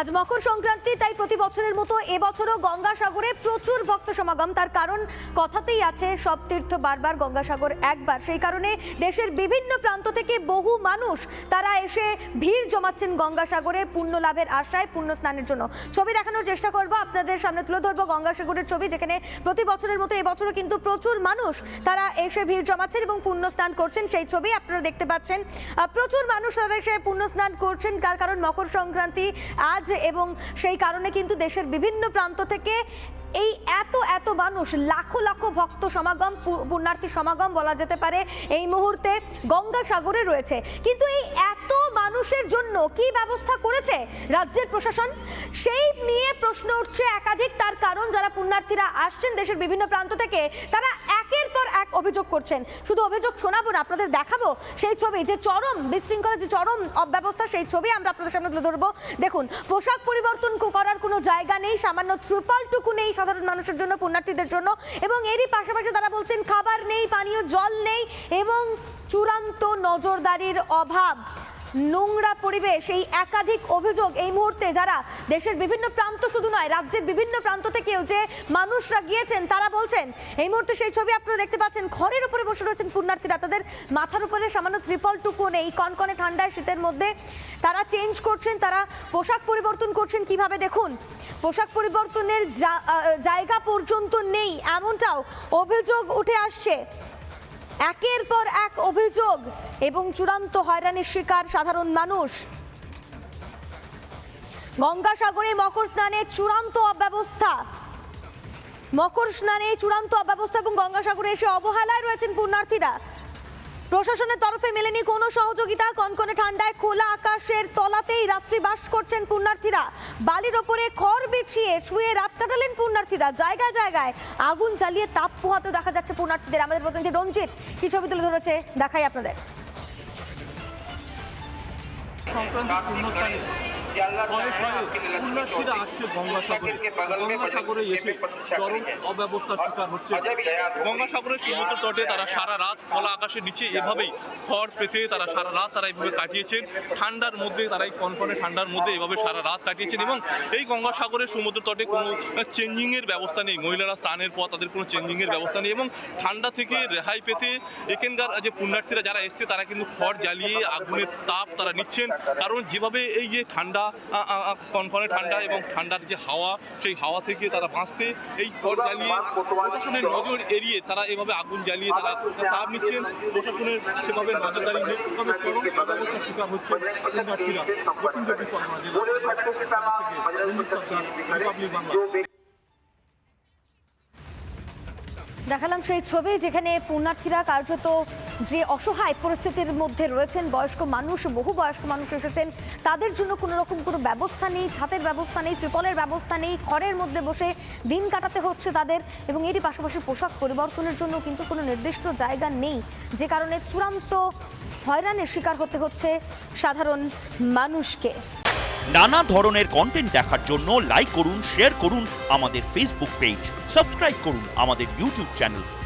আজ মকর সংক্রান্তি, তাই প্রতি বছরের মতো এবছরও গঙ্গাসাগরে প্রচুর ভক্ত সমাগম। তার কারণ কথাতেই আছে, সব তীর্থ বারবার গঙ্গাসাগর একবার। সেই কারণে দেশের বিভিন্ন প্রান্ত থেকে বহু মানুষ, তারা এসে ভিড় জমাচ্ছেন গঙ্গাসাগরে পুণ্য লাভের আশায়, পুণ্য স্নানের জন্য। ছবি দেখানোর চেষ্টা করব, আপনাদের সামনে তুলে ধরবো গঙ্গাসাগরের ছবি, যেখানে প্রতি বছরের মতো এবছরও কিন্তু প্রচুর মানুষ, তারা এসে ভিড় জমাচ্ছেন এবং পুণ্য স্নান করছেন। সেই ছবি আপনারা দেখতে পাচ্ছেন। প্রচুর মানুষ তারা এসে পুণ্য স্নান করছেন, তার কারণ মকর সংক্রান্তি আজ এবং সেই কারণে কিন্তু দেশের বিভিন্ন প্রান্ত থেকে এই এত এত মানুষ, লাখো লাখো ভক্ত সমাগম পুণ্যার্থী সমাগম বলা যেতে পারে, এই মুহূর্তে গঙ্গাসাগরে রয়েছে। কিন্তু এই এত মানুষের জন্য কি ব্যবস্থা করেছে রাজ্যের প্রশাসন? সেই নিয়ে প্রশ্ন উঠছে একাধিক, তার কারণ যারা পুণ্যার্থীরা আসছেন দেশের বিভিন্ন প্রান্ত থেকে, তারা একের পর এক অভিযোগ করছেন। শুধু অভিযোগ শোনাবো না, আপনাদের দেখাবো সেই ছবি, যে চরম বিশৃঙ্খলা, যে চরম অব্যবস্থা, সেই ছবি আমরা আপনাদের সামনে তুলে ধরবো। দেখুন, পোশাক পরিবর্তন করার কোনো জায়গা নেই, সামান্য ত্রিপালটুকু নেই সাধারণ মানুষের জন্য, পুণ্যার্থীদের জন্য, এবং এরই পাশাপাশি তারা বলছেন, খাবার নেই, পানীয় জল নেই, এবং চূড়ান্ত নজরদারির অভাব। নোংরা পরিবেশ, এই একাধিক অভিযোগ এই মুহূর্তে যারা দেশের বিভিন্ন প্রান্ত শুধু নয়, রাজ্যের বিভিন্ন প্রান্ত থেকেও যে মানুষরা গিয়েছেন, তারা বলছেন, এই মুহূর্তে সেই ছবি আপনারা দেখতে পাচ্ছেন, ঘরের উপরে বসে রয়েছেন পুণ্যার্থীরা। তাদের মাথার উপরে সামান্য ত্রিপলটুকু নেই, কনকনে ঠান্ডায় শীতের মধ্যে। তারা চেঞ্জ করছেন, তারা পোশাক পরিবর্তন করছেন কীভাবে দেখুন? পোশাক পরিবর্তনের জায়গা পর্যন্ত নেই, এমনটাও অভিযোগ উঠে আসছে। একের পর এক অভিযোগ এবং চূড়ান্ত হয়রানির শিকার সাধারণ মানুষ। গঙ্গাসাগরে মকর স্নানে চূড়ান্ত অব্যবস্থা। মকর স্নানে চূড়ান্ত অব্যবস্থা এবং গঙ্গাসাগরে এসে অবহেলায় রয়েছেন পুণ্যার্থীরা। প্রশাসনের তরফে মেলেনি কোনো সহযোগিতা। কনকনে ঠান্ডায় খোলা আকাশের তলাতেই রাত্রি বাস করছেন পুণ্যার্থীরা। বালির ওপরে খড় বিছিয়ে শুয়ে রাত কাটালেন পুণ্যার্থীরা। জায়গায় জায়গায় আগুন জ্বালিয়ে তাপ পোহাতে দেখা যাচ্ছে পুণ্যার্থীদের। আমাদের প্রতিনিধি রঞ্জিত কি ছবি তুলে ধরেছে, দেখাই আপনাদের। পুণ্যস্থানে শয়ে শয়ে পুণ্যার্থীরা আসছে গঙ্গাসাগরে। গঙ্গাসাগরে এসে চরম অব্যবস্থার শিকার হচ্ছে। গঙ্গাসাগরের সমুদ্র তটে তারা সারা রাত খোলা আকাশের নিচে এভাবেই খড় ফেতে তারা সারা রাত তারা এইভাবে কাটিয়েছেন। ঠান্ডার মধ্যে তারা এই কনকনে ঠান্ডার মধ্যে এভাবে সারা রাত কাটিয়েছেন এবং এই গঙ্গাসাগরের সমুদ্র তটে কোনো চেঞ্জিংয়ের ব্যবস্থা নেই। মহিলারা স্নানের পর তাদের কোনো চেঞ্জিংয়ের ব্যবস্থা নেই এবং ঠান্ডা থেকে রেহাই পেতে এখানকার যে পুণ্যার্থীরা যারা এসছে তারা কিন্তু খড় জ্বালিয়ে আগুনের তাপ তারা নিচ্ছেন। কারণ যেভাবে এই যে ঠান্ডা আ, আ, ঠান্ডা এবং ঠান্ডার যে হাওয়া সেই হাওয়া থেকে তারা বাঁচতে এই খড় জ্বালিয়ে প্রশাসনের নজর এড়িয়ে তারা এভাবে আগুন জ্বালিয়ে তারা তাপ নিচ্ছেন। প্রশাসনের সেভাবে নজরদারি তবে চরম অব্যবস্থার শিকার হচ্ছেন পুণ্যার্থীরা দক্ষিণ চব্বিশ পরগনা জেলা থেকে রঞ্জিত সর্দার রিপাবলিক বাংলা দেখালাম সেই ছবি যেখানে পুণ্যার্থীরা কার্যত যে অসহায় পরিস্থিতির মধ্যে রয়েছেন, বয়স্ক মানুষ, বহু বয়স্ক মানুষ এসেছেন, তাদের জন্য কোনো রকম কোনো ব্যবস্থা নেই ছাতের ব্যবস্থা নেই, ত্রিপলের ব্যবস্থা নেই খড়ের মধ্যে বসে দিন কাটাতে হচ্ছে তাদের এবং এরই পাশাপাশি পোশাক পরিবর্তনের জন্য কিন্তু কোনো নির্দিষ্ট জায়গা নেই, যে কারণে চূড়ান্ত হয়রানির শিকার হতে হচ্ছে সাধারণ মানুষকে। নানা ধরনের কন্টেন্ট দেখার জন্য লাইক করুন শেয়ার করুন আমাদের ফেসবুক পেজ সাবস্ক্রাইব করুন আমাদের ইউটিউব চ্যানেল